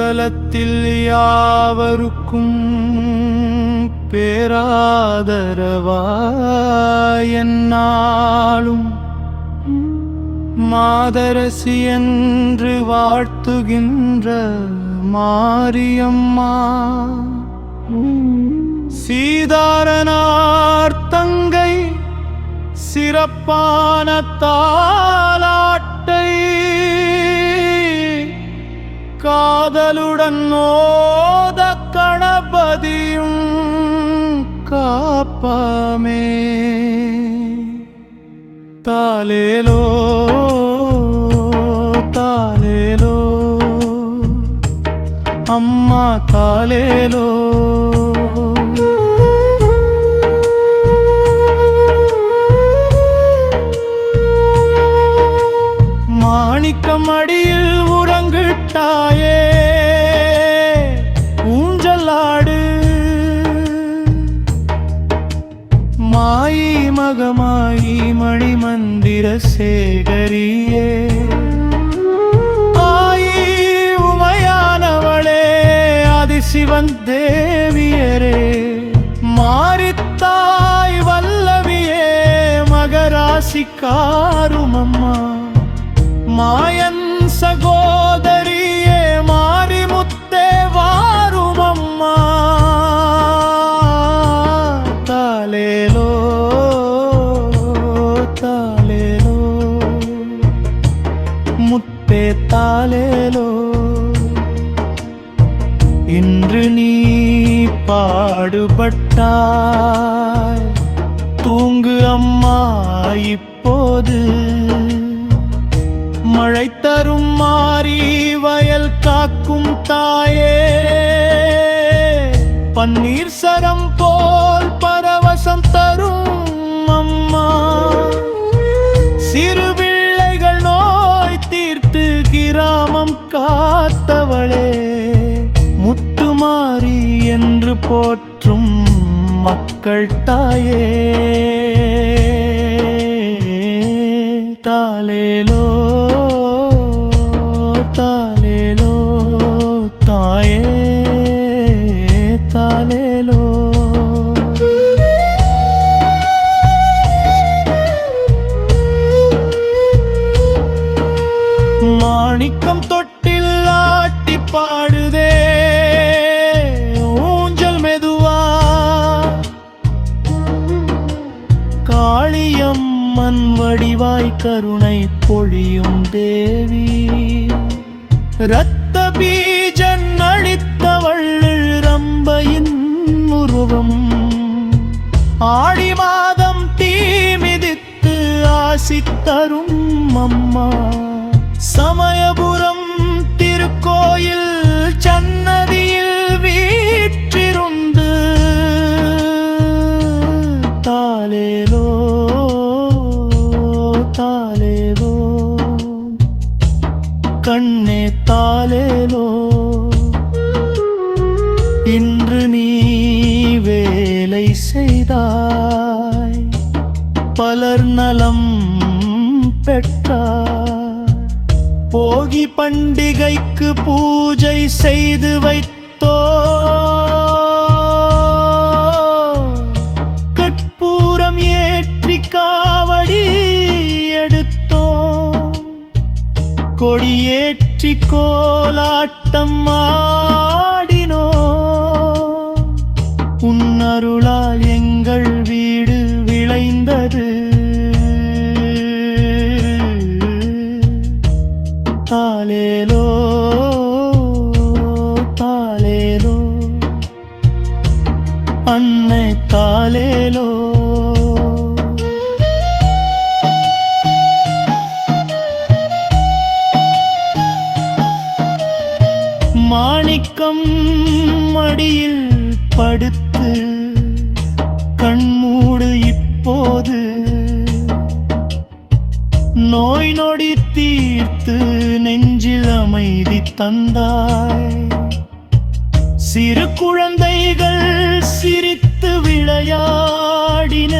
பூதலத்தில் யாவருக்கும் பேராதரவாயன்னாலும் மாதரசி என்று வாழ்த்துகின்ற மாரியம்மா சீதாரனார் தங்கை சிறப்பான தாலாட்டை காதலுடன் ஓத கணபதியும் காப்பாமே தாலேலோ தாலேலோ அம்மா மணி மந்திர சேகரியே. ஆயி உமையானவளே அதிசிவன் தேவியரே. மாறித்தாய் வல்லவியே மகராசி காரும் அம்மா மாயன் சகோ கேட்டாலேலோ இன்று நீ பாடுபட்டாய். தூங்கு அம்மா இப்போது. மழை தரும் மாறி வயல் காக்கும் தாயே. பன்னீர் சரம் மக்கள் தாயே தாலேலோ தாலேலோ மண் வடிவாய் கருணை பொழியும் தேவி. இரத்த பீஜன் அளித்தவள் ரம்பையின் உருவம். ஆடி மாதம் தீமிதித்து ஆசி தரும் அம்மா. சமயபுரம் திருக்கோயில் சன்ன போகி பண்டிகைக்கு பூஜை செய்து வைத்தோ. கற்பூரம் ஏற்றி காவடி எடுத்தோ. கொடியேற்றி கோலாட்டம் ஆடினோ. உன்னருளால் எங்கள் வீடு விளைந்தது. படுத்து கண்மூடு இப்போது நோய் நொடி தீர்த்து நெஞ்சில் அமைதி தந்தாய். சிறு குழந்தைகள் சிரித்து விளையாடின.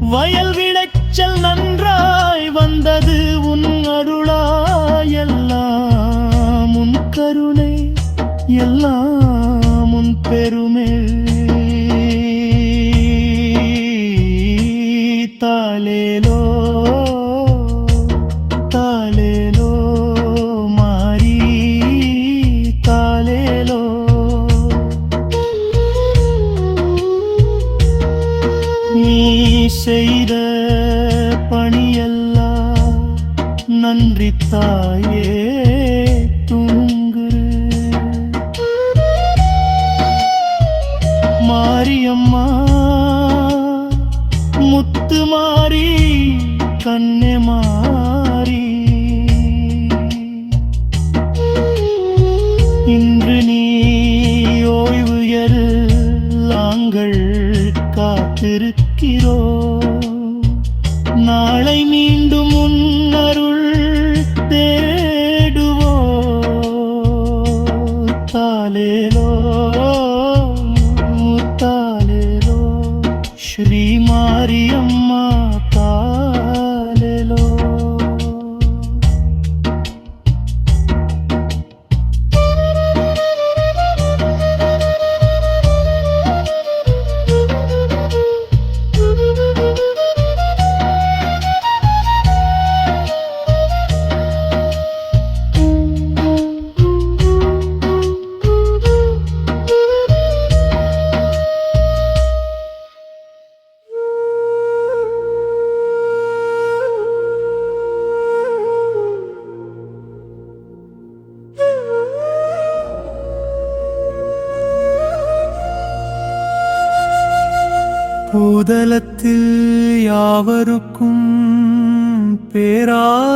வயல் விளைச்சல் நன்றாய் வந்தது உன் அருளாயெல்லாம் உன் கருணை எல்லாம் செய்த பணியெல்லாம் நன்றி தாயே தூங்குரு மாரியம்மா முத்து மாறி கண்ணே மாறி. இன்று நீ ஓய்வு நாங்கள் நாளை மீண்டும் பூதலத்தில் யாவருக்கும் பேராதரவாய்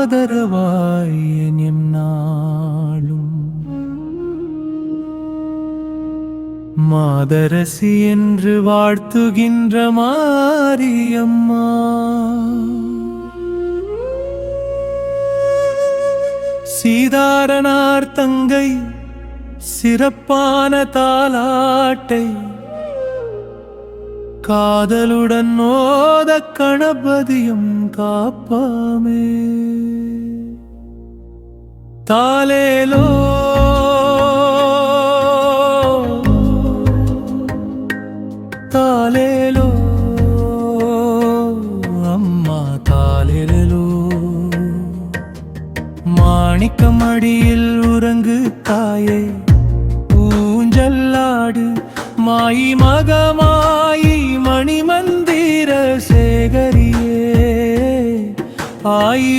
என் நாளும். மாதரசி என்று வாழ்த்துகின்ற மாரியம்மா. சீதாரனார் தங்கை சிறப்பான தாலாட்டை காதலுடன் ஓத கணபதியும் காப்பாமே. தாலேலோ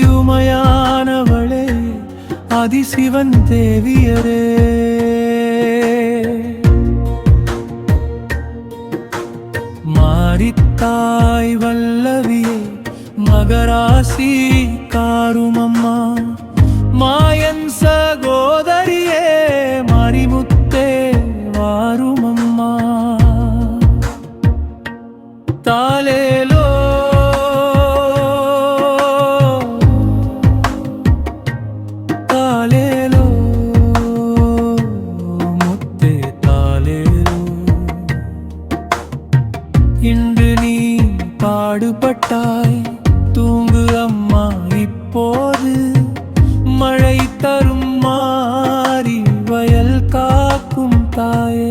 ஆயுமையானவளே அதிசிவன் தேவியரே. மாரித்தாய் வல்லவியே மகராசி காருமம்மா. மாயன் சகோதரியே மறிமுத்தே வாருமம்மா. தாலே காக்கும்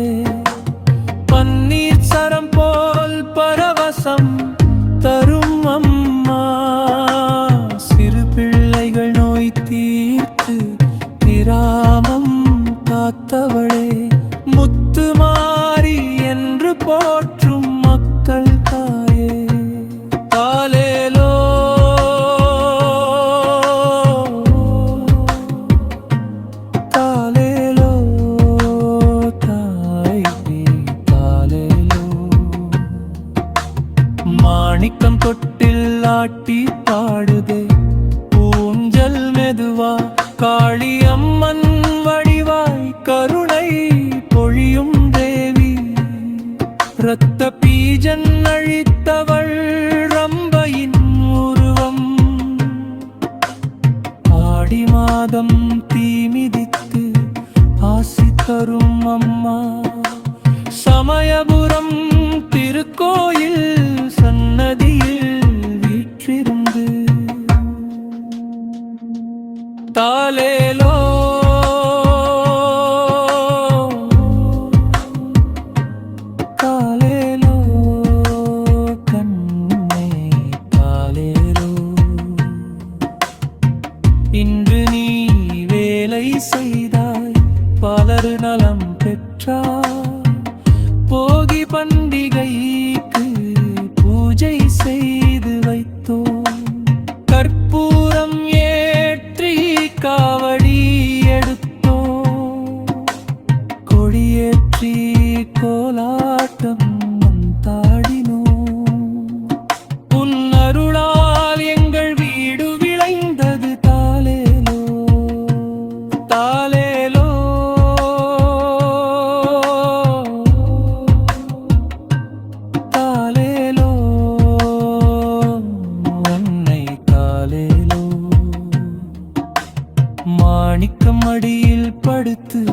மடியில் படுத்து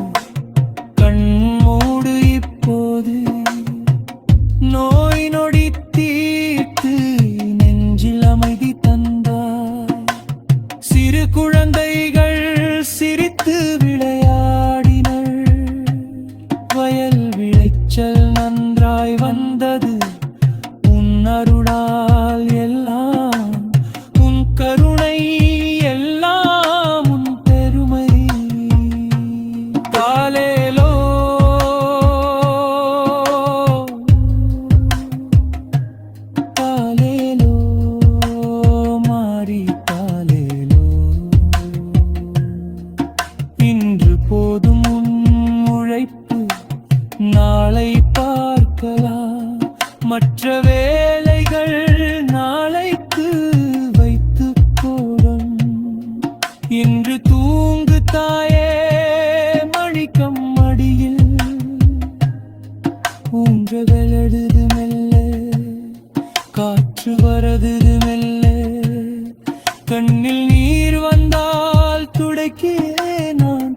கண்மூடு இப்போது. நோய் நொடி தீர்த்து நெஞ்சில் அமைதி தந்தார் சிறு குழந்தைகள் சிரித்து விளையாடினர். வயல் விளைச்சல் நன்றாய் வந்தது. நீர் வந்தால் துடைக்கே நான்.